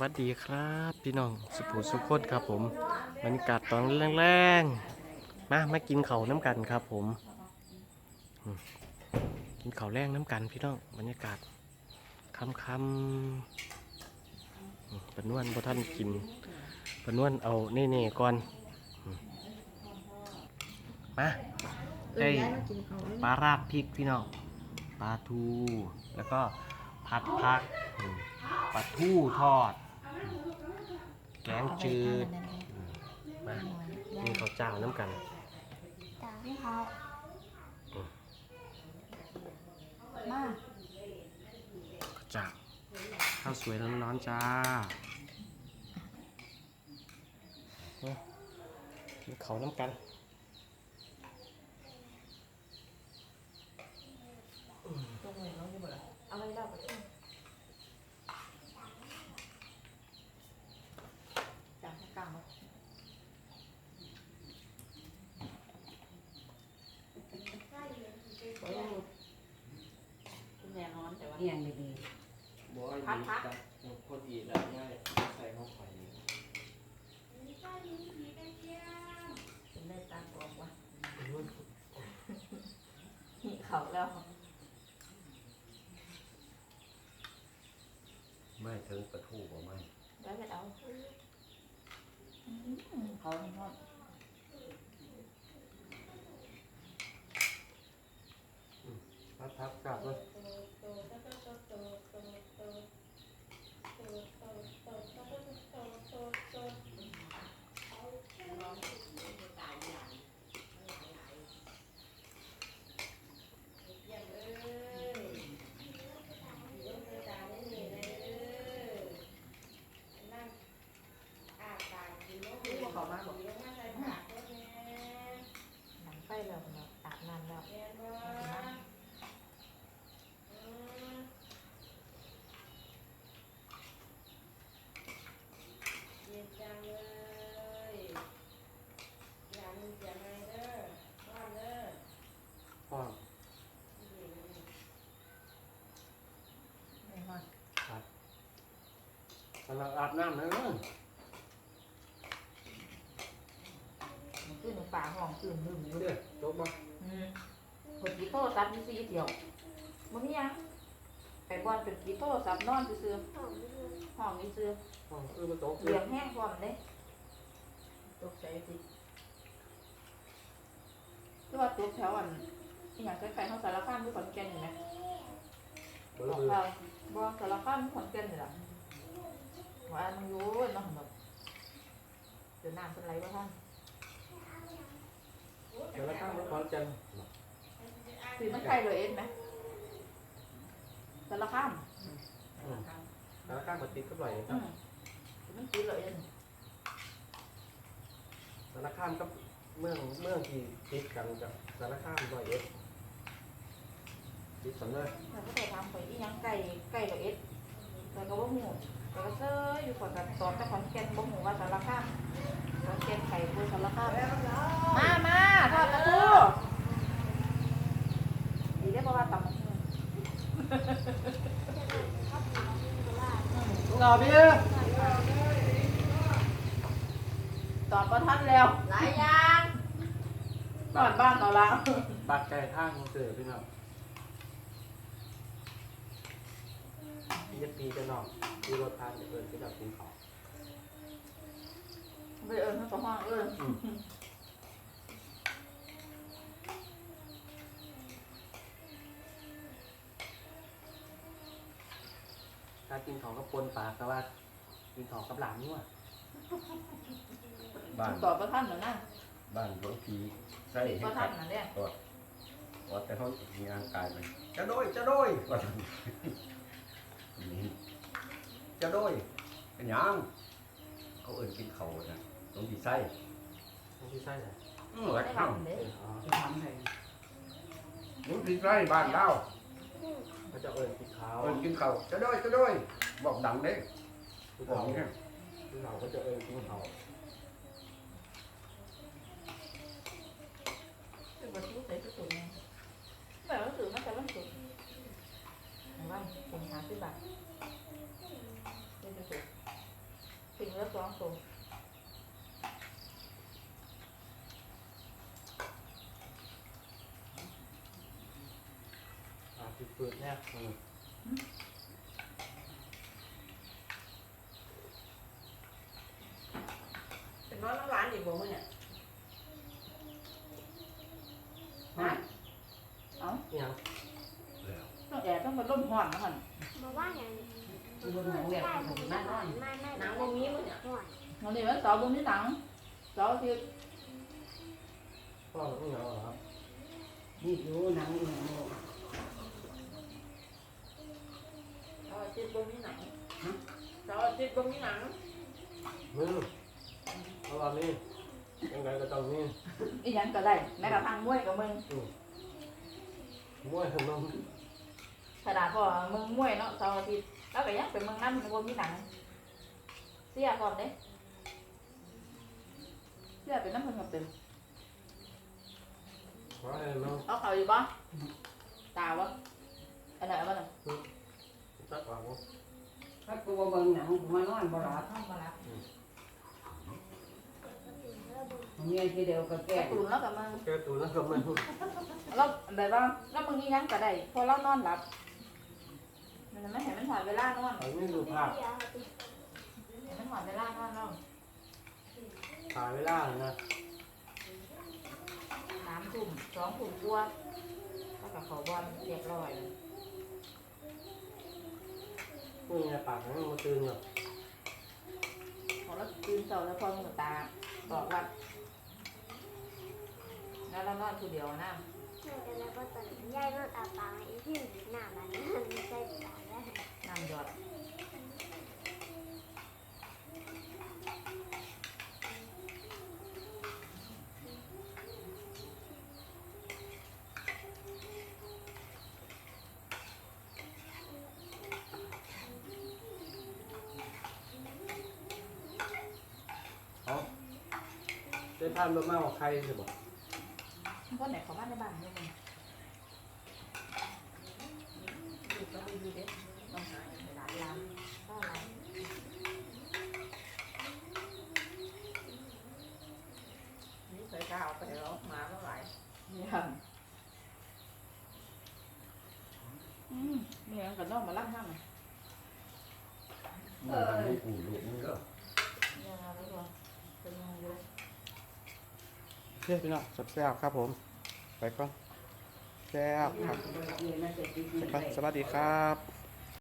วัสดีครับพี่น้องสุภูสุขคนครับผมบรรยากาศตอนแรงๆมามากินเขาน้ำกันครับผมกินเขาแรงน้ำกันพี่น้องบรรยากาศคำๆอืมปนวนบ่ท่านกินปนวนเอาเน่ๆก่อนมาได้ปลาราดพริกพี่น้องปลาทูแล้วก็ผัดผักปลาทูทอด แกงจืดมากินข้าวเจ้าน้ำกันตาให้เขามาข้าวเจ้าข้าวสวยร้อนๆจ้าเอากินเขาวน้ำกัน เอาไว้เล่าไปจับให้กลางมาคุณ แม่นอนแต่ว่าเอียงดีพักพักคนอีแล้วง่ายใส่ข้าวไข่คุณได้ตามบอกว่าหีเขาแล้วไม่ถึงประทูบ่ไม่แล้วจะเอาเขาให้นอนพัดพักกลับเลย รู้ว่าเขามาบอกหนังไฟแล้วเนาะอาบน้ำแล้วพ่อ ไม่นอน กำลังอาบน้ำนะเนอะมันขึ้นป่าห้องตื่นลืมอยู่เดี๋ยวจบมาอืมคนกี่โทรศัพท์มีสี่เดียวบ่มีหยังไปบ่อนเป็นกี่โทรศัพท์นอนซื่อๆห้องนี้ซื่ออ๋อเออมาตกเหลืองแห้งพร้อมเด้ตกใจสิคือว่าตกแถวอันอีหยังใกล้ๆเฮาสารคามหรือขอนแก่นนี่นะเบอบอกร์เราบ่สารคามหรือขอนแก่นนี่ล่ะ ว่าอันมันอยู่เนาะแบบเดี๋ยวน้ำเป็นไรบ่ท่านเดี๋ยวเราตั้งรถคอนจันสิมันใกล้เลยเอ็ดไหมสารคามแล้วข้างปฏิก็ปล่อยคอืรับมมันกินเลยเอ็ดสารคามก็เมืองเมืองที่ติดกันกับสารคามร้อยเอ็ดติดสันเลยแล้วก็ไปทำไปอีหยังไก่ไก่เลยเอ็ดแต่ก็บ่ฮู้แต่ ก็เซ้ออยู่ก่อนกันตอนแต่ขอนแก่นบ่ฮู้ว่าสารคามขอนแก่นไก่บ่สารคามมามาทอดกระทูดีได้อเพราะว่าตำบักหุ่งต่อพี่ตอบประทันแล้วหลายอย่างบ้านบ้านเราละบัตรไก่ทางเสือพี่น้องพี่จะปีจะนอก ปีรถทานจะเอินที่เรากินของไปเอิญเขาก็ห้องเอิญถ้ากินของก็ปนปากแต่ว่า กินของกับหลานนี่ว่ะบ้านตอบประทันเหมือนนั่นบ้านหลวงพีใส่ให้ประกัทัดนนั่นเนี่ยว่าแต่เขามีร่างกายมันจะโดยจะโดยว่าซั่นนี่ จะโดยเป็นหยังเขาเอิ้นกินเขาวน่ะหลวงพีใส่ต้องที่ใช่ไหมอือวัดได้ข้างทำเด้อ๋อหลวงพีใส่บ้านเราเขาจะเอินกินข้าวเอิ้นกินเขาวจะโดยจะโดยบอกดังเด้ผู้บอกเขาเนี่ยผู้เขาก็จะเอินกินข้าวคือวันที่ใส่สุดๆไงแบบว่าสื่อมันจะวันสุดหรือว่า สิงหาสิบบาทนี่จะถูกสิงงละสองตัวอ่าปิดเปิดแน่ ต้องมาล่มห่อนนะหั่นบอกว่าอย่างบนหนังแบบได้ขผองมนั่ไม่นไม่นั่นไม่หนังบ่มีมื้อเนี่ยห่วยวันนี้วันเสาร์บ่มีหนังเสาร์อาทิตย์พ่ออิหยังเหรอครับนี่อยู่หนังอีหยังโลกเสาร์อาทิตย์บ่มีหนังเสาร์อาทิตย์บ่มีหนังมือเพราะว่ามียังไงก็ต้องมีอีหยังก็ได้แม้กระทั่งมวยกับมึงอืมมวยของน้อง ขนาดพอมึงมวยเนาะเสาร์อาทิตย์แล้วก็ยังเป็นมึงนั่นมันบ่มีหนังเสียก่อนเด้เสียเป็นน้ำเพิ่นก็เป็นว่าให้น้องเอาเขาอยู่บ่ตาวะอันไหนเอาบ่น่ะจักว่าบ่ถ้ากูว่าเบิ่งหนังกูมานอนบ่หลับเอามาละเมียทีเดียวก็แก้แก่ตูนแล้วก็มาแกตัวนั้นก็มันแล้วแบบว่าแล้วมึงนี่ยังก็ได้พอเรานอนหลับมันจะไม่เห็นมันหอดเวลานอนเอานี่ดูภาพเห็นมันหอดเวลานอนเราถ่ายเวลาเลยนะสามทุ่มสองทุ่มกว่าแล้วก็เขาบอลเรียบร้อยเลยนี่ไงปากมันมาตื่นอยู่พอแล้วตื่นเช้าแล้วพอมึงก็ตาบอกว่าแล้วเรานอนคนเดียวนะ แล้วก็ตอนยายรถอาปางอีที่หน้ามันมันใส่ตาแล้ว น้ำหยอด เอา ได้ทานบะหมี่ของใครสิบ่ก็ไหนเขาบ้านในบ้านด้วยมึงดูก็ดูดูเด็กต้องหาในร้านร้านก็อะไรนี่เคยกล้าเอาไปแล้วหมาเมื่อไหร่ยังอืมนี่ยังกับน้องมาล่างห้ามเลยมันไม่กูลูกมึงก็ยังเอาแล้วก็เป็นยังไง เลยโอเพี่น้องแซ่บๆครับผม ไปก่อนแซ่บครับไปก่อนสวัสดีครับ